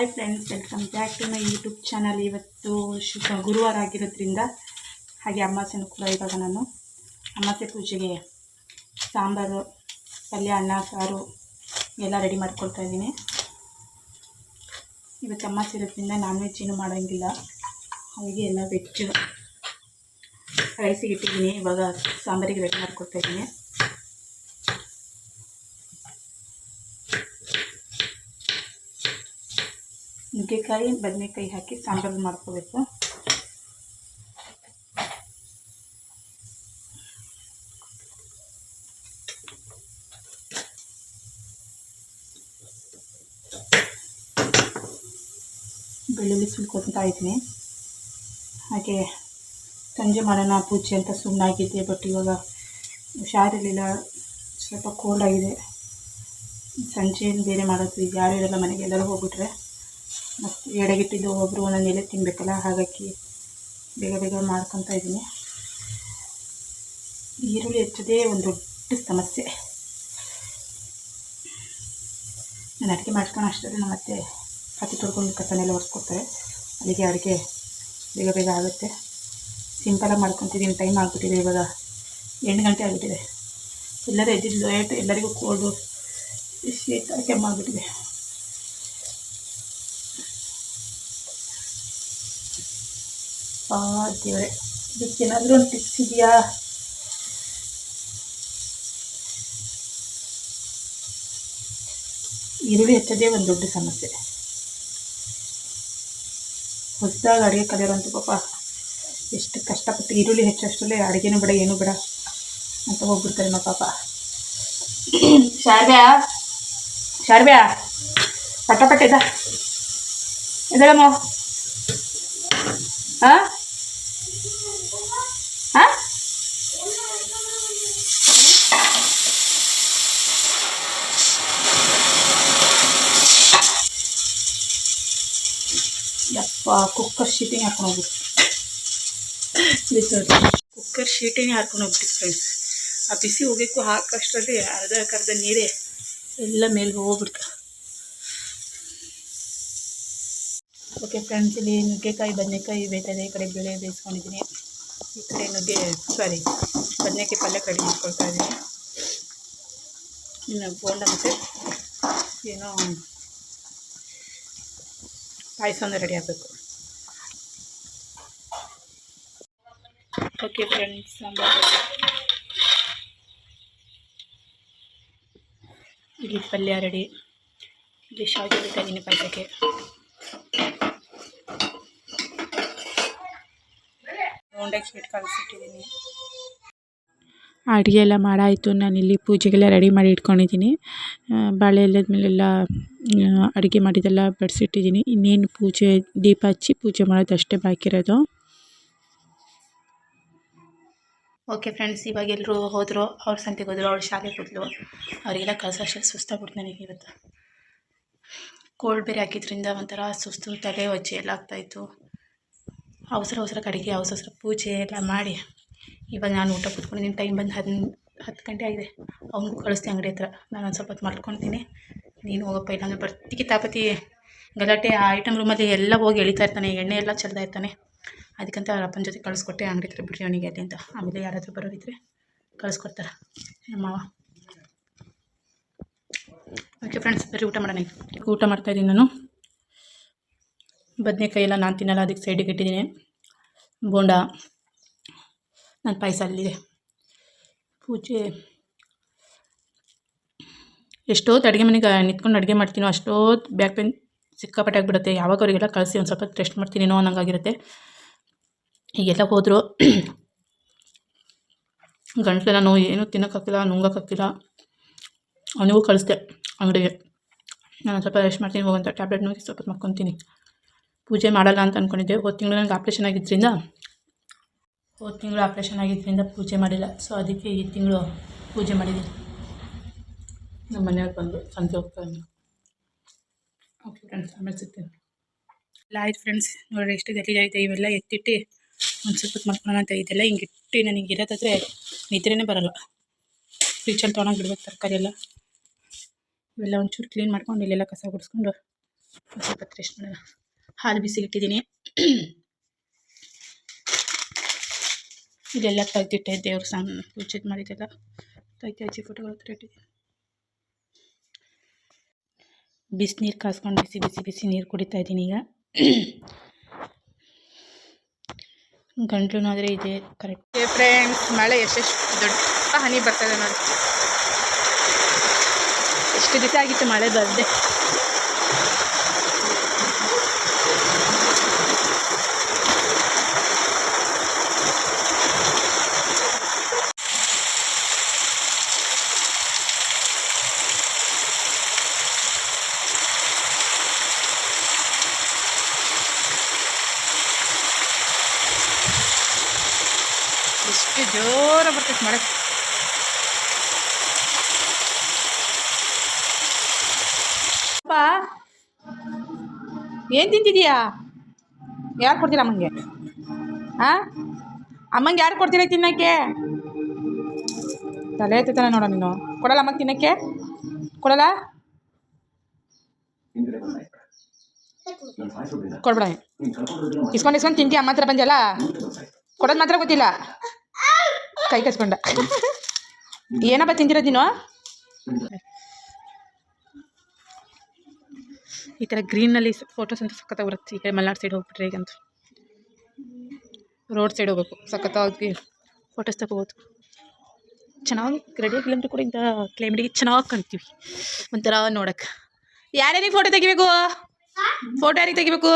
Hi friends welcome back to my YouTube channel ಇವತ್ತು ಶುಕ್ರ ಗುರುವಾರ ಆಗಿರೋದ್ರಿಂದ ಹಾಗೆ ಅಮಾಸೆನೂ ಕೂಡ ಇವಾಗ ನಾನು ಅಮಾಸೆ ಪೂಜೆಗೆ ಸಾಂಬಾರು, ಪಲ್ಯ, ಅನ್ನ, ಸಾರು ಎಲ್ಲ ರೆಡಿ ಮಾಡ್ಕೊಳ್ತಾ ಇದ್ದೀನಿ. ಇವತ್ತು ಅಮಾಸೆ ಇರೋದ್ರಿಂದ ನಾನ್ ವೆಜ್ ಏನು ಮಾಡೋಂಗಿಲ್ಲ. ಹಾಗೆ ಎಲ್ಲ ವೆಜ್ ರೈಸಿಗೆ ಇಟ್ಟಿದ್ದೀನಿ. ಇವಾಗ ಸಾಂಬಾರಿಗೆ ರೆಡಿ ಮಾಡ್ಕೊಳ್ತಾ ಇದ್ದೀನಿ. ನುಗ್ಗೆಕಾಯಿ, ಬದನೆಕಾಯಿ ಹಾಕಿ ಸಾಂಬಾರು ಮಾಡ್ಕೋಬೇಕು. ಬೆಳ್ಳುಳ್ಳಿ ಸುಲ್ಕೊತಾ ಇದ್ದೀನಿ ಹಾಗೆ ಸಂಜೆ ಮಾಡೋಣ, ಪೂಜೆ ಅಂತ ಸುಮ್ಮನಾಗಿದ್ದೆ ಬಟ್ ಇವಾಗ ಹುಷಾರಿರಲಿಲ್ಲ. ಸ್ವಲ್ಪ ಕೋಲ್ಡ್ ಆಗಿದೆ. ಸಂಜೆ ಬೇರೆ ಮಾಡೋದು, ಯಾರು ಇರಲ್ಲ ಮನೆಗೆ, ಎಲ್ಲರೂ ಹೋಗ್ಬಿಟ್ರೆ. ಮತ್ತು ಎಡೆಗಿಟ್ಟಿದ್ದು ಒಬ್ಬರು ಒಂದೊಂದು ಎಲೆ ತಿನ್ನಬೇಕಲ್ಲ ಹಾಗಾಗಿ ಬೇಗ ಬೇಗ ಮಾಡ್ಕೊತಾ ಇದ್ದೀನಿ ಈರುಳ್ಳಿ ಹೆಚ್ಚೋದೇ ಒಂದು ದೊಡ್ಡ ಸಮಸ್ಯೆ. ನಾನು ಅಡುಗೆ ಮಾಡ್ಕೊಂಡು ಅಷ್ಟರಲ್ಲಿ ನಾನು ಮತ್ತೆ ಹತ್ತಿ ತೊಡ್ಕೊಂಡು ಕಸನೆಲ್ಲ ಒರೆಸ್ಕೊಡ್ತಾರೆ. ಅಲ್ಲಿಗೆ ಅಡುಗೆ ಬೇಗ ಬೇಗ ಆಗುತ್ತೆ. ಸಿಂಪಲಾಗಿ ಮಾಡ್ಕೊತಿದ್ದೀನಿ ಟೈಮ್ ಆಗಿಬಿಟ್ಟಿದೆ ಇವಾಗ. ಎಂಟು ಗಂಟೆ ಆಗಿಬಿಟ್ಟಿದೆ. ಎಲ್ಲರೂ ಎದ್ದಿದ್ದು ಲೇಟ್ ಎಲ್ಲರಿಗೂ ಕೋಲ್ಡು ಶೀತ ಕೆಮ್ಮಾಗ್ಬಿಟ್ಟಿದೆ ದೇವರೇ ಇದಕ್ಕೇನಾದರೂ ಒಂದು ಟಿಪ್ಸ್ ಇದೆಯಾ? ಈರುಳ್ಳಿ ಹೆಚ್ಚೋದೇ ಒಂದು ದೊಡ್ಡ ಸಮಸ್ಯೆ. ಹೊಸದಾಗಿ ಅಡುಗೆ ಕಲಿಯೋರಂತೂ ಪಾಪ ಎಷ್ಟು ಕಷ್ಟಪಟ್ಟು ಈರುಳ್ಳಿ ಹೆಚ್ಚಷ್ಟರಲ್ಲೇ ಅಡುಗೆನೂ ಬೇಡ, ಏನೂ ಬೇಡ ಅಂತ ಹೋಗ್ಬಿಡ್ತಾರೆ ನಮ್ಮ ಪಾಪ. ಶಾರ್ಬ್ಯಾ ಶಾರ್ಬ್ಯಾ ಪಟ್ಟ ಇದ. ಇದಳಮ್ಮ ಹಾಂ ಹಾಂ ಯಪ್ಪ ಕುಕ್ಕರ್ ಶೀಟಿಗೆ ಹಾಕೊಂಡು ಹೋಗ್ಬಿಟ್ಟು ಕುಕ್ಕರ್ ಶೀಟಿನೇ ಹಾಕೊಂಡು ಹೋಗ್ಬಿಟ್ಟು ಫ್ರೆಂಡ್ಸ್ ಆ ಬಿಸಿ ಹೋಗಕ್ಕೂ ಹಾಕಷ್ಟರಲ್ಲಿ ಅರ್ಧಕ್ಕರ್ಧ ನೀರೇ ಎಲ್ಲ ಮೇಲೆ ಹೋಗ್ಬಿಡ್ತು. ಓಕೆ ಫ್ರೆಂಡ್ಸ್ ಇಲ್ಲಿ ನುಗ್ಗೆಕಾಯಿ, ಬದನೆಕಾಯಿ ಬೇಯ್ತಾಯಿದೆ ಈ ಕಡೆ ಬೇಳೆ ಬೇಯಿಸ್ಕೊಂಡಿದ್ದೀನಿ. ಈ ಕಡೆ ನುಗ್ಗೆ ಸಾರಿ ಬದನೆಕಾಯಿ ಪಲ್ಯ ಕಡಿಮೆ ಮಾಡ್ಕೊಳ್ತಾ ಇದ್ದೀನಿ. ಇನ್ನು ಬೋಂಡ ಮತ್ತು ಏನೋ ಪಾಯಸನ ರೆಡಿ ಆಗಬೇಕು. ಓಕೆ ಫ್ರೆಂಡ್ಸ್ ಸಾಂಬಾರು ಇಲ್ಲಿ ಪಲ್ಯ ರೆಡಿ. ಇಲ್ಲಿ ಶಾವಿಗೆ ಬೇಕಾ ಇದ್ದೀನಿ ಪಾಯಸಕ್ಕೆ. ಬೋಂಡಕ್ಕೆ ಸ್ವೀಟ್ ಕಳಿಸಿಟ್ಟಿದ್ದೀನಿ ಅಡುಗೆ ಎಲ್ಲ ಮಾಡಾಯಿತು. ನಾನಿಲ್ಲಿ ಪೂಜೆಗೆಲ್ಲ ರೆಡಿ ಮಾಡಿ ಇಟ್ಕೊಂಡಿದ್ದೀನಿ. ಬಾಳೆ ಎಲೆದ ಮೇಲೆಲ್ಲ ಅಡುಗೆ ಮಾಡಿದ್ದೆಲ್ಲ ಬಡಿಸಿಟ್ಟಿದ್ದೀನಿ. ಇನ್ನೇನು ಪೂಜೆ, ದೀಪ ಹಚ್ಚಿ ಪೂಜೆ ಮಾಡೋದು ಅಷ್ಟೇ ಬಾಕಿ ಇರೋದು. ಓಕೆ ಫ್ರೆಂಡ್ಸ್ ಇವಾಗ ಎಲ್ಲರೂ ಹೋದರು, ಅವ್ರ ಸಂತೆಗೆ ಹೋದರು, ಅವ್ರ ಶಾಲೆಗೆ ಹೋದ್ಲು ಅವರಿಗೆಲ್ಲ ಕಳ್ಸೋಷ್ಟು ಸುಸ್ತಾಗ್ಬಿಡ್ತು ನನಗೆ ಇವತ್ತು. ಕೋಲ್ಡ್ ಬೇರೆ ಹಾಕಿದ್ರಿಂದ ಒಂಥರ ಸುಸ್ತು, ತಲೆ ಒಜ್ಜೆ ಎಲ್ಲ ಆಗ್ತಾಯಿತ್ತು ಅವಸರ ಅವಸರ ಕಡೆಗೆ ಅವಸರ ಪೂಜೆ ಎಲ್ಲ ಮಾಡಿ. ಇವಾಗ ನಾನು ಊಟ ಕೂತ್ಕೊಂಡಿದ್ದೀನಿ ಟೈಮ್ ಬಂದು ಹದ್ ಹತ್ತು ಗಂಟೆ ಆಗಿದೆ. ಅವ್ನು ಕಳಿಸ್ತೀನಿ ಅಂಗಡಿ ಹತ್ರ. ನಾನು ಒಂದು ಸ್ವಲ್ಪ ಹೊತ್ತು ಮಾಡ್ಕೊತೀನಿ ನೀನು ಹೋಗಪ್ಪ, ಇಲ್ಲಾಂದ್ರೆ ಬರ್ತಿ ಕಿತಾಪತಿ ಗಲಾಟೆ, ಆ ಐಟಮ್ ರೂಮಲ್ಲಿ ಎಲ್ಲ ಹೋಗಿ ಎಳಿತಾ ಇರ್ತಾನೆ. ಎಣ್ಣೆ ಎಲ್ಲ ಚೆಲ್ತಾ ಇರ್ತಾನೆ. ಅದಕ್ಕಂತ ಅವ್ರ ಅಪ್ಪನ ಜೊತೆ ಕಳಿಸ್ಕೊಟ್ಟೆ ಅಂಗಡಿ ಹತ್ರ ಬಿರಿಯಾನಿಗೆ ಅವನಿಗೆ ಅಲ್ಲಿ ಅಂತ. ಆಮೇಲೆ ಯಾರಾದರೂ ಬರೋರಿದ್ರೆ ಕಳಿಸ್ಕೊಡ್ತಾರೆ. ನಮ್ಮ ಮಾವ. ಓಕೆ ಫ್ರೆಂಡ್ಸ್ ಬರೀ ಊಟ ಮಾಡೋಣ. ಊಟ ಮಾಡ್ತಾಯಿದ್ದೀನಿ ನಾನು. ಬದನೆಕಾಯಿ ಎಲ್ಲ ನಾನು ತಿನ್ನಲ್ಲ, ಅದಕ್ಕೆ ಸೈಡಿಗೆ ಇಟ್ಟಿದ್ದೀನಿ. ಬೋಂಡ. ನನ್ನ ಪಾಯಸ ಅಲ್ಲಿದೆ ಪೂಜೆ. ಎಷ್ಟೊತ್ತು ಅಡುಗೆ ಮನೆಗೆ ನಿಂತ್ಕೊಂಡು ಅಡುಗೆ ಮಾಡ್ತೀನೋ ಅಷ್ಟೊತ್ತು ಬ್ಯಾಕ್ ಪೇನ್ ಸಿಕ್ಕಾಪಟ್ಟೆ ಆಗಿಬಿಡುತ್ತೆ ಯಾವಾಗ ಅವರಿಗೆಲ್ಲ ಕಳಿಸಿ ಒಂದು ಸ್ವಲ್ಪ ಟೆಸ್ಟ್ ಮಾಡ್ತೀನೇನೋ ಅನ್ನೋಂಗಾಗಿರುತ್ತೆ. ಈಗೆಲ್ಲ ಹೋದರು ಗಂಟಲೆಲ್ಲ ನೋವು, ಏನೂ ತಿನ್ನೋಕ್ಕಾಗಿಲ್ಲ ನುಂಗೋಕ್ಕಾಗಿಲ್ಲ ಅವನಿಗೂ ಕಳಿಸ್ದೆ ಅಂಗಡಿಗೆ. ನಾನು ಸ್ವಲ್ಪ ರೆಸ್ಟ್ ಮಾಡ್ತೀನಿ ಹೋಗಂತ ಟ್ಯಾಬ್ಲೆಟ್ ನೋಡಿ ಸ್ವಲ್ಪ ಮಕ್ಕೊತೀನಿ ಪೂಜೆ ಮಾಡಲ್ಲ ಅಂತ ಅಂದ್ಕೊಂಡಿದ್ದೆ ಹೋದ ತಿಂಗಳು ನನಗೆ ಆಪ್ರೇಷನ್ ಆಗಿದ್ದರಿಂದ ಹೋದ ತಿಂಗಳು ಆಪ್ರೇಷನ್ ಆಗಿದ್ದರಿಂದ ಪೂಜೆ ಮಾಡಿಲ್ಲ. ಸೊ ಅದಕ್ಕೆ ಈ ತಿಂಗಳು ಪೂಜೆ ಮಾಡಿದ್ದೀನಿ ನಮ್ಮ ಮನೆಯವ್ರು ಬಂದು ಸಂತೆ ಹೋಗ್ತಾ ಇದ್ದರು ಓಕೆ ಫ್ರೆಂಡ್ಸ್ ಆಮೇಲೆ ಸಿಗ್ತೀನಿ. ಇಲ್ಲ ಆಯ್ತು ಫ್ರೆಂಡ್ಸ್ ನೋಡಿ ಎಷ್ಟು ಗಲೀಜಾಗಿದೆ ಇವೆಲ್ಲ ಎತ್ತಿಟ್ಟು ಒಂದು ಸ್ವಲ್ಪ ಮಾಡ್ಕೊಳ್ಳೋಣ ಅಂತ ಇದೆಲ್ಲ ಹಿಂಗೆ ಇಟ್ಟು ನನಗೆ ಇರೋದಾದರೆ ನಿದ್ರೆನೇ ಬರಲ್ಲ. ಫ್ರಿಜ್ಜಲ್ಲಿ ತೊಗೊಂಡು ಬಿಡ್ಬೇಕು ತರಕಾರಿ ಎಲ್ಲ. ಇವೆಲ್ಲ ಒಂಚೂರು ಕ್ಲೀನ್ ಮಾಡ್ಕೊಂಡು ಇಲ್ಲೆಲ್ಲ ಕಸ ಗುಡಿಸ್ಕೊಂಡು ಸ್ವಲ್ಪ ರೆಸ್ಟ್ ಮಾಡೋಣ. ಹಾಲು ಬಿಸಿಗೆ ಇಟ್ಟಿದ್ದೀನಿ ಇದೆಲ್ಲ ತೆಗ್ದಿಟ್ಟೆ ದೇವ್ರ ಸಾಮಾನು ಪೂಜೆ ಮಾಡಿದ್ದೆಲ್ಲ ತೆಗ್ದು ಅಜ್ಜಿ ಫೋಟೋಗಳು ಹತ್ರ ಇಟ್ಟಿದ್ದೀನಿ ಬಿಸಿನೀರು ಕಾಸ್ಕೊಂಡು ಬಿಸಿ ಬಿಸಿ ಬಿಸಿ ನೀರು ಕುಡಿತಾ ಇದ್ದೀನಿ ಈಗ. ಗಂಟ್ಲು ಆದರೆ ಇದೆ ಕರೆಕ್ಟ್ ಫ್ರೆಂಡ್ಸ್ ಮಳೆ ಎಷ್ಟೆಷ್ಟು ದೊಡ್ಡ ಹನಿ ಬರ್ತದೆ ನೋಡಿ. ಎಷ್ಟು ದಿವಸ ಆಗಿತ್ತು ಮಳೆ ಬರದೆ ಎಷ್ಟು ಜೋರ ಮಾಡಕ್ಕೆ. ಅಪ್ಪ, ಏನು ತಿಂತಿದೀಯಾ? ಯಾರು ಕೊಡ್ತೀರ ಅಮ್ಮಂಗೆ? ಹಾಂ ಅಮ್ಮಂಗೆ ಯಾರು ಕೊಡ್ತೀರ ತಿನ್ನಕ್ಕೆ? ತಲೆ ಎತ್ತಾನೆ ನೋಡ ನೀನು. ಕೊಡಲ್ಲ ಅಮ್ಮಂಗೆ ತಿನ್ನಕ್ಕೆ? ಕೊಡಲ್ಲ? ಕೊಡ್ಬೇಡ. ಇಸ್ಕೊಂಡು ಇಸ್ಕೊಂಡು ತಿಂತೀಯ, ಅಮ್ಮ ಹತ್ರ ಬಂದಲ್ಲ ಕೊಡೋದು ಮಾತ್ರ ಗೊತ್ತಿಲ್ಲ. ಕೈ ಕಚ್ಕೊಂಡ. ಏನಪ್ಪ ತಿಂದಿರೋದು ನೀನು ಈ ಥರ ಗ್ರೀನಲ್ಲಿ ಫೋಟೋಸ್ ಅಂತ ಸಖತ್ತಾಗಿ ಬರುತ್ತೆ. ಈ ಕಡೆ ಮಲ್ನಾಡು ಸೈಡ್ ಹೋಗ್ಬಿಟ್ರೆ ಈಗಂತೂ ರೋಡ್ ಸೈಡ್ ಹೋಗ್ಬೇಕು. ಸಖತ್ತಾಗಿ ಫೋಟೋಸ್ ತಗೋಬೋದು. ಚೆನ್ನಾಗಿ ರೆಡಿ ಆಗಿಲ್ಲ ಕೂಡ ಇಂಥ ಕ್ಲೈಮೇಟಿಗೆ ಚೆನ್ನಾಗಿ ಕಾಣ್ತೀವಿ. ಒಂಥರ ನೋಡಕ್ಕೆ ಯಾರ್ಯಾರಿಗೆ ಫೋಟೋ ತೆಗಿಬೇಕು? ಫೋಟೋ ಯಾರಿಗೆ ತೆಗಿಬೇಕು?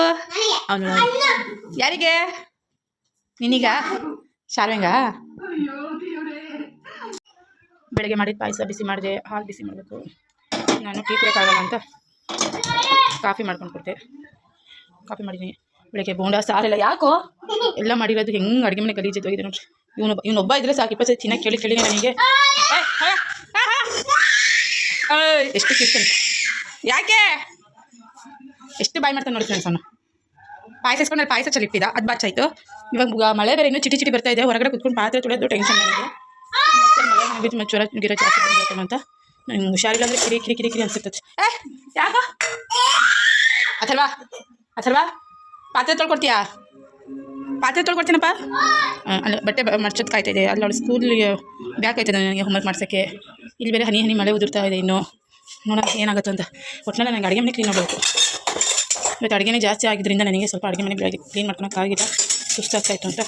ಅವನು ಯಾರಿಗೆ? ನಿನಗ? ಶಾರ್ವೆಂಗ? ಬೆಳಗ್ಗೆ ಮಾಡಿದ ಪಾಯಸ ಬಿಸಿ ಮಾಡಿದೆ ಹಾಲು ಬಿಸಿ ಮಾಡಬೇಕು. ನಾನು ಟೀ ಕುಡಿಯೋಕ್ಕಾಗಲ್ಲ ಅಂತ ಕಾಫಿ ಮಾಡ್ಕೊಂಡು ಕೊಡ್ತೆ ಕಾಫಿ ಮಾಡಿದ್ದೀನಿ ಬೆಳಗ್ಗೆ ಬೋಂಡ ಸಾರೆಲ್ಲ ಯಾಕೋ? ಎಲ್ಲ ಮಾಡಿರೋದು ಹೆಂಗೆ ಅಡುಗೆ ಮನೆ ಗಲೀಜು ಹೋಗಿದೆ ನೋಡ್ರಿ. ಇವನು ಇವನೊಬ್ಬ ಇದ್ರೆ ಸಾಕು ಇಪ್ಪತ್ತು ತಿನ್ನಕ್ಕೆ ಕೇಳಿ ಕೇಳಿ ನನಗೆ. ಎಷ್ಟು ಕಿರ್ತಾನೆ ಯಾಕೆ? ಎಷ್ಟು ಬಾಯ್ ಮಾಡ್ತಾನೆ ನೋಡಿ ಫ್ರೆಂಡ್ಸ್ ಅವನು. ಪಾಯಸ ಇಸ್ಕೊಂಡ್ರೆ ಪಾಯಸ ಚಲಿಟ್ಟಿದ ಅದು ಬಾಚಾಯ್ತು. ಇವಾಗ ಮಳೆ ಬೇರೆ ಇನ್ನೂ ಚಿಟಿ ಚಿಟಿ ಬರ್ತಾ ಇದೆ. ಹೊರಗಡೆ ಕುತ್ಕೊಂಡು ಪಾತ್ರೆ ತೊಳೆದು ಟೆನ್ಷನ್ ನನಗೆ. ಮತ್ತೆ ಮಳೆ ಮುಗಿದು ಜ್ವರ ಗಿರ ಜಾಸ್ತಿ ಬಂದ್ಬಿಡ್ತಾನೆ ಅಂತ. ನಂಗೆ ಹುಷಾರಿಲ್ಲ ಅಂದರೆ ಕಿರಿ ಕಿರಿ ಕಿರಿ ಕಿರಿ ಅನ್ಸುತ್ತೆ. ಏ, ಯಾಕ? ಅಥರ್ವಾ ಅಥರ್ವಾ, ಪಾತ್ರೆ ತೊಳ್ಕೊಡ್ತೀಯಾ? ಪಾತ್ರೆ ತೊಳ್ಕೊಡ್ತೀನಪ್ಪ? ಅಲ್ಲ, ಬಟ್ಟೆ ಮರ್ಚೋದು ಕಾಯ್ತಾ ಇದೆ. ಅಲ್ಲಿ, ಅವಳು ಸ್ಕೂಲಿಗೆ ಬ್ಯಾಕ್ ಆಯ್ತದೆ ನನಗೆ ಹೋಮ್ವರ್ಕ್ ಮಾಡ್ಸೋಕ್ಕೆ. ಇಲ್ಲಿ ಬೇರೆ ಹನಿ ಹನಿ ಮಳೆ ಉದುರ್ತಾ ಇದೆ ಇನ್ನು. ನೋಡೋಣ ಏನಾಗುತ್ತೆ ಅಂತ ಒಟ್ಟಿನಲ್ಲಿ ನನಗೆ ಅಡುಗೆ ಮನೆ ಕ್ಲೀನ್ ಮಾಡಬೇಕು ಇವತ್ತು ಅಡುಗೆನೇ ಜಾಸ್ತಿ ಆಗಿದ್ದರಿಂದ ನನಗೆ ಸ್ವಲ್ಪ ಅಡುಗೆ ಮನೆ ಬೆಳಗ್ಗೆ ಕ್ಲೀನ್ ಮಾಡ್ಕೊಳಕ್ಕಾಗಿಲ್ಲ ಸುಸ್ತಾಗ್ತಾಯಿತ್ತು ಅಂತ.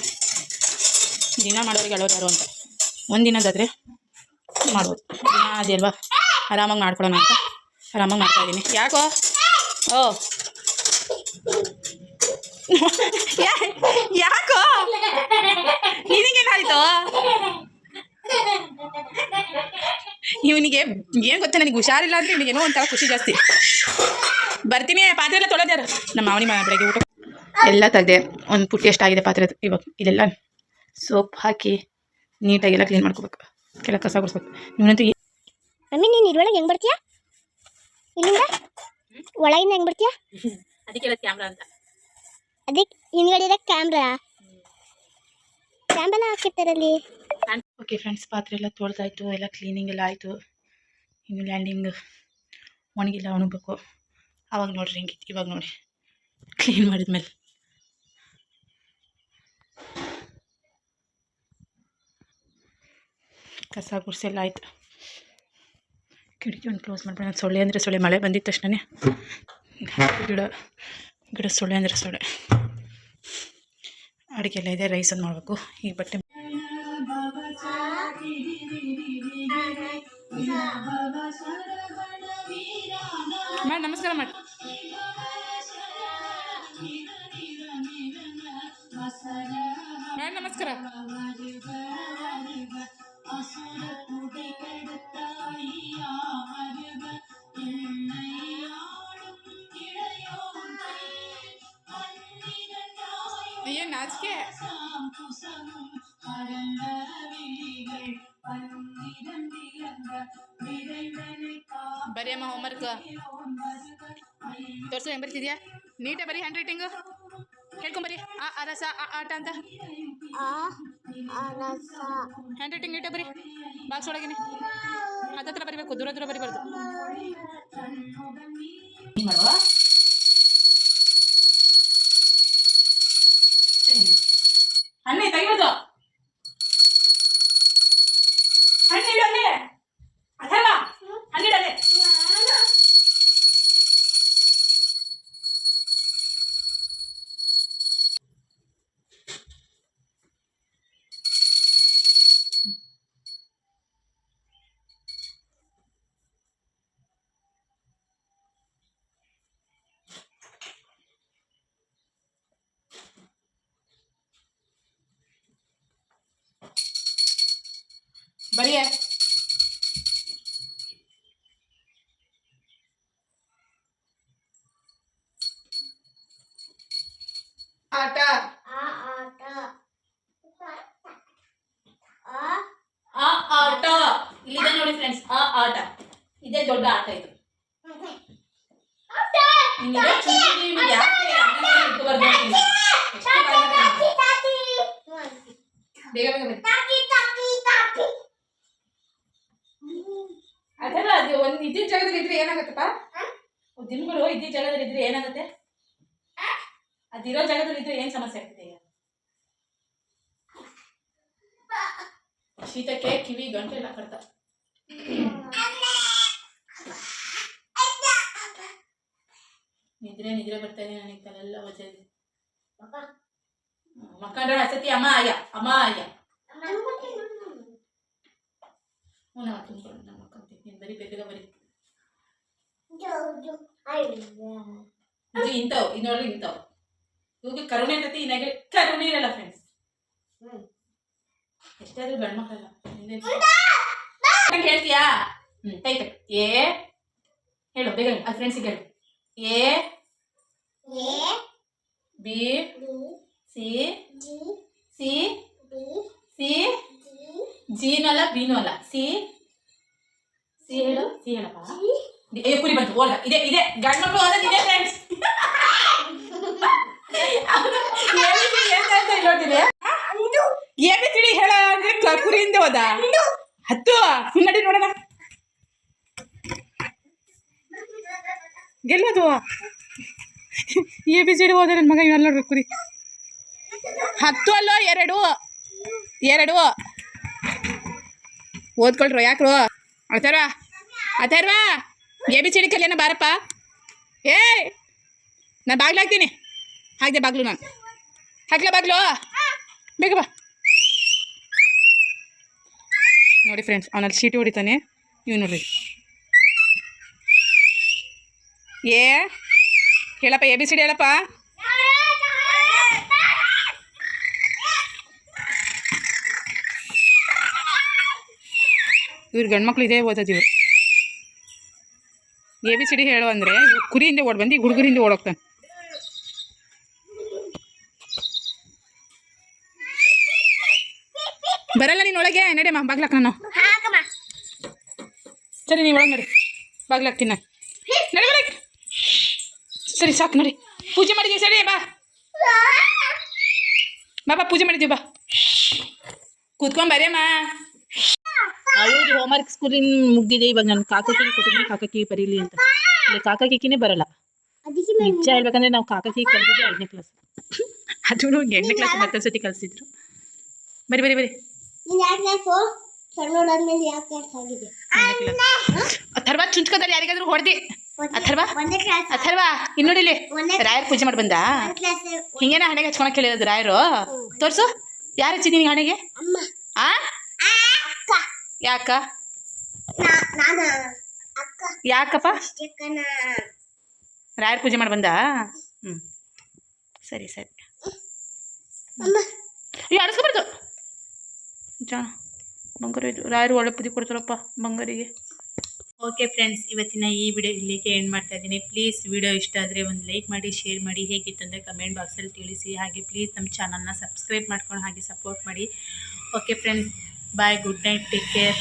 ದಿನ ಮಾಡೋರಿಗೆ ಅಳೋದಾರು ಅಂತ. ಒಂದಿನದಾದರೆ ಮಾಡ್ಬೋದು. ದಿನ ಅದೇ ಅಲ್ವಾ? ಆರಾಮಾಗಿ ಮಾಡ್ಕೊಳ್ಳೋಣ ಅಂತ. ಆರಾಮಾಗಿ ಮಾಡ್ತಾಯಿದ್ದೀನಿ ಯಾಕೋ? ಓ. ಯಾಕೋ? ನಿನಗೇನಾಯ್ತು? ಇವನಿಗೆ ಏನು ಗೊತ್ತಾ ನನಗೆ ಹುಷಾರಿಲ್ಲ ಅಂದರೆ ಏನೋ ಒಂಥರ ಖುಷಿ ಜಾಸ್ತಿ. ಬರ್ತೀನಿ ಪಾತ್ರೆ ಎಲ್ಲ ತೊಳೆದ್ಯಾರ? ನಮ್ಮ ಮಾವನಿ ಮನೆ ಬೆಳಗ್ಗೆ ಊಟ. ಎಲ್ಲ ತೆಗೆದೆ ಒಂದು ಪುಟ್ಟಿ ಎಷ್ಟಾಗಿದೆ ಪಾತ್ರೆ ಇವಾಗ ಇದೆಲ್ಲ ಸೋಪ್ ಹಾಕಿ ನೀಟಾಗಿ ಎಲ್ಲ ಕ್ಲೀನ್ ಮಾಡ್ಕೋಬೇಕು. ಕೆಲ ಕಸ ಗುಡಿಸ್ಬೇಕು. ನೀವಂತೂ ಅಮ್ಮಿ ಮಮ್ಮಿ ನೀನು ಇದ್ರೊಳಗೆ ಹೆಂಗೆ ಬರ್ತೀಯಾ? ಇಲ್ಲಿಂದ? ಒಳಗಿಂದ ಹೆಂಗೆ ಬರ್ತೀಯಾ? ಅದಕ್ಕೆ ಕ್ಯಾಮ್ರಾ ಅಂತ. ಅದಕ್ಕೆ ಹಿಂದ್ಗಡೆ ಕ್ಯಾಮ್ರಾ ಕ್ಯಾಮ್ರಾ ಹಾಕಿರ್ತಾರಲ್ಲಿ ಓಕೆ ಫ್ರೆಂಡ್ಸ್ ಪಾತ್ರೆ ಎಲ್ಲ ತೊಳ್ದಾಯ್ತು, ಎಲ್ಲ ಕ್ಲೀನಿಂಗ್ ಎಲ್ಲ ಆಯಿತು. ಇನ್ನು ಲ್ಯಾಂಡಿಂಗ್ ಒಣಗಿಲ್ಲ ಒಣಗಬೇಕು. ಆವಾಗ ನೋಡ್ರಿ ಹೆಂಗಿತ್ತು ಇವಾಗ ನೋಡಿ. ಕ್ಲೀನ್ ಮಾಡಿದ್ಮೇಲೆ. ಕಸ ಗುಡಿಸೆಲ್ಲ ಆಯಿತು. ಕಿಟಕಿ ಒಂದು ಕ್ಲೋಸ್ ಮಾಡ್ಬಿಡೋಣ. ಸೊಳ್ಳೆ ಅಂದರೆ ಸೊಳ್ಳೆ, ಮಳೆ ಬಂದಿದ್ದ ತಕ್ಷಣನೇ. ಗಿಡ ಗಿಡ ಸೊಳ್ಳೆ ಅಂದರೆ ಸೊಳ್ಳೆ. ಅಡುಗೆ ಎಲ್ಲ ಇದೆ ರೈಸ್ ಮಾಡಬೇಕು. ಈ ಬಟ್ಟೆ ಮಾಡಿ ನಮಸ್ಕಾರ ಏನು ನಾಚಿಕೆ ಬರೀ ಅಮ್ಮ ಹೋಮ್ವರ್ಕ್ ತೋರ್ಸು ಹೆಂಗೆ ಬರ್ತಿದ್ಯಾ ನೀಟೇ ಬರೀ ಹ್ಯಾಂಡ್ ರೈಟಿಂಗು ಹೇಳ್ಕೊಂಬರಿ ಆ ಆ ರಸ ಆ ಆಟ ಅಂತ ಹ್ಯಾಂಡ್ ರೈಟಿಂಗ್ ಇಟ್ಟೆ ಬರೀ? ಬಾಕ್ಸ್ ಒಳಗೇನೆ. ಹತ್ತತ್ರ ಬರಿಬೇಕು ದೂರ ದೂರ ಬರಿಬಾರ್ದು. ಇದ್ದಿದ್ದ ಜಾಗದಲ್ಲಿ ಇದ್ರೆ ಏನಾಗತ್ತಪ್ಪ? ದಿನಗಳು ಇದ್ದಿದ್ದ ಜಾಗದಲ್ಲಿ ಇದ್ರೆ ಏನಾಗುತ್ತೆ? ಅದಿರೋ ಜಾಗದಲ್ಲಿ ಇದ್ರೆ ಏನ್ ಸಮಸ್ಯೆ ಆಗ್ತದೆ ಶೀತಕ್ಕೆ ಕಿವಿ ಗಂಟೆ ಎಲ್ಲ ಕಡ್ತ ನಿದ್ರೆ ನಿದ್ರೆ ಬರ್ತಾನೆ ಇದೆ ನನಗೆ ತಲೆಲ್ಲ ವಜೆ ಇದೆ. ಮಕ್ಕಂಡ್ರೆ ಹಸತಿ ಅಮ್ಮ ಅಯ್ಯ ಅಮ್ಮ ಅಯ್ಯ. ಹ್ಞೂ ನಾವು ತುಂಬ್ಕೊಂಡು ನಮ್ಮ ಮಕ್ಕಂತೀನಿ ಬರೀ ಬೇಗ ಬರೀ. ಇದು ಇಂಥವು ನೋಡ್ರಿ ಇಂಥವು. ಇವಾಗ ಕರುಣೆ ಇರ್ತೈತಿ ಇನ್ನಾಗೆ ಕರುಣೆ ಇರಲ್ಲ ಫ್ರೆಂಡ್ಸ್ ಎಷ್ಟಾದ್ರೂ ಗಂಡು ಮಕ್ಕಳಲ್ಲ. ಹೇಳ್ತೀಯಾ? ಹ್ಞೂ ಟೈಪ್ ಏ ಹೇಳು ಬೇಗ ಆ ಅದು ಫ್ರೆಂಡ್ಸಿಗೆ ಹೇಳು. A B C C C ಜಿನೂ ಅಲ್ಲ ಬಿನೂ ಅಲ್ಲ. ಸಿ ಸಿ ಹೇಳು ಸಿ ಹೇಳಪ್ಪ. ಕುರಿ ಬಂತು ಓಲ್ಡ ಇದೆ ಇದೆ ಗಂಡ ಮಕ್ಕಳು ಇದೆ ಫ್ರೆಂಡ್ಸ್ ಬಿ ತಿಳಿ ಹೇಳ ಅಂದ್ರೆ ಕುರಿಯಿಂದ ಹೋದ ಹತ್ತು ನಡಿ ನೋಡೋಣ ಗೆಲ್ಲೋದು ಎ ಬಿ ಸಿ ಡಿ ಹೋದ ನನ್ನ ಮಗ ಇವೆಲ್ಲ ನೋಡ್ಬೇಕು ಕುರಿ ಹತ್ತು ಅಲ್ಲೋ ಎರಡು ಎರಡು ಓದ್ಕೊಳ್ರೋ ಯಾಕ್ರೋ ಅಳ್ತಾರ Atharva A B C D ಬಾರಪ್ಪ. ಏ ನಾನು ಬಾಗ್ಲು ಹಾಕ್ತೀನಿ. ಹಾಕಿದೆ ಬಾಗ್ಲು ನಾನು. ಹಾಕ್ಲಾ ಬಾಗ್ಲು? ಬೇಗ ಬಾ. ನೋಡಿ ಫ್ರೆಂಡ್ಸ್ ಅವನಲ್ಲಿ ಶೀಟಿ ಹೊಡಿತಾನೆ. ಇವ್ ನೋಡ್ರಿ. ಏ, ಹೇಳಪ್ಪ, ಎ ಬಿ ಸಿ ಡಿ ಹೇಳಪ್ಪ. ಇವ್ರು ಗಂಡ್ಮಕ್ಳು ಇದೇ ಓದೋದು ಇವ್ರು. ಎ ಬಿ ಸಿ ಡಿ ಹೇಳು ಅಂದರೆ ಕುರಿಯಿಂದ ಓಡ್ ಬಂದು ಹುಡುಗರಿಂದ ಓಡೋಗ್ತಾನೆ. ಬರಲ್ಲ ನೀನು ಒಳಗೆ ನಡೆಯಮ್ಮ ಬಾಗ್ಲಾಕ ನಾನು. ಸರಿ ನೀವು ಒಳಗೆ ನಡಿ. ಬಾಗ್ಲಾಕ್ತೀನಿ ನಾನು. ನಡಿ ಒಳಗೆ ಸರಿ ಸಾಕು ನೋಡಿ. ಪೂಜೆ ಮಾಡಿದ್ದೀವಿ ಸರಿ ಬಾ. ಬಾಬಾ ಪೂಜೆ ಮಾಡಿದ್ದೀವಿ ಬಾ. ಕೂತ್ಕೊಂಡ್ ಅವಳಿಗೆ ಹೋಮ್ವರ್ಕ್ ಸ್ಕೂಲಿನ ಮುಗ್ದಿದೆ ಇವಾಗ ನಾನು ಕಾಕಕಿಗೆ ಕೊಟ್ಟಿದ್ದೀನಿ ಕಾಕಕಿ ಬರೀಲಿ ಅಂತ. ಇಲ್ಲಿ ಕಾಕಕಿನೇ ಬರಲ್ಲ. ನಿಜ ಹೇಳ್ಬೇಕಂದ್ರೆ ನಾವು ಕಾಕಕಿ ಕಲ್ತಿದ್ದೆ ಐದನೇ ಕ್ಲಾಸ್ ಅದು ಎಂಟನೇ ಕ್ಲಾಸ್ ಮತ್ತೊಂದು ಸತಿ ಕಲಿಸಿದ್ರು. ಬರಿ ಬರಿ ಬರಿ. ಅಥರ್ವ ಚುಂಚ್ಕದಲ್ಲಿ ಯಾರಿಗಾದ್ರೂ ಹೊಡೆದಿ. ಅಥರ್ವ? ಅಥರ್ವ ಇನ್ನು ನೋಡಿಲಿ ಒಂದೇ ರಾಯರ್ ಪೂಜೆ ಮಾಡಿ ಬಂದ? ಹಿಂಗೇನ ಹಣೆಗೆ ಹಚ್ಕೊಳಕ್ ಹೇಳಿರೋದು ರಾಯರು? ತೋರ್ಸು. ಯಾರು ಹಚ್ಚಿದ್ದೀನಿ ಹಣೆಗೆ? ಆ? ಯಾಕ? ನಾ ನಾನ? ಅಕ್ಕ? ಯಾಕಪ್ಪ? ಅಕ್ಕನ ರಾಯರ್ ಪೂಜೆ ಮಾಡಿ ಬಂದ? ಹ್ಞೂ ಸರಿ ಸರಿ. ಅಮ್ಮ. ಅಯ್ಯೋ ಅಡಿಸ್ಕೊಬಾರ್ದು ಜಾ ಬಂಗಾರ ಇದು. ರಾಯರು ಒಳ್ಳೆ ಪೂಜೆ ಕೊಡ್ತಾರಪ್ಪ ಬಂಗಾರಿಗೆ. ಓಕೆ ಫ್ರೆಂಡ್ಸ್ ಇವತ್ತಿನ ಈ ವಿಡಿಯೋ ಇಲ್ಲಿಗೆ ಎಂಡ್ ಮಾಡ್ತಾ ಇದ್ದೀನಿ. ಪ್ಲೀಸ್ ವಿಡಿಯೋ ಇಷ್ಟ ಆದರೆ ಒಂದು ಲೈಕ್ ಮಾಡಿ ಶೇರ್ ಮಾಡಿ. ಹೇಗಿತ್ತು ಅಂದರೆ ಕಮೆಂಟ್ ಬಾಕ್ಸಲ್ಲಿ ತಿಳಿಸಿ. ಹಾಗೆ ಪ್ಲೀಸ್ ನಮ್ಮ ಚಾನಲ್ನ ಸಬ್ಸ್ಕ್ರೈಬ್ ಮಾಡ್ಕೊಂಡು ಹಾಗೆ ಸಪೋರ್ಟ್ ಮಾಡಿ. Okay friends bye good night take care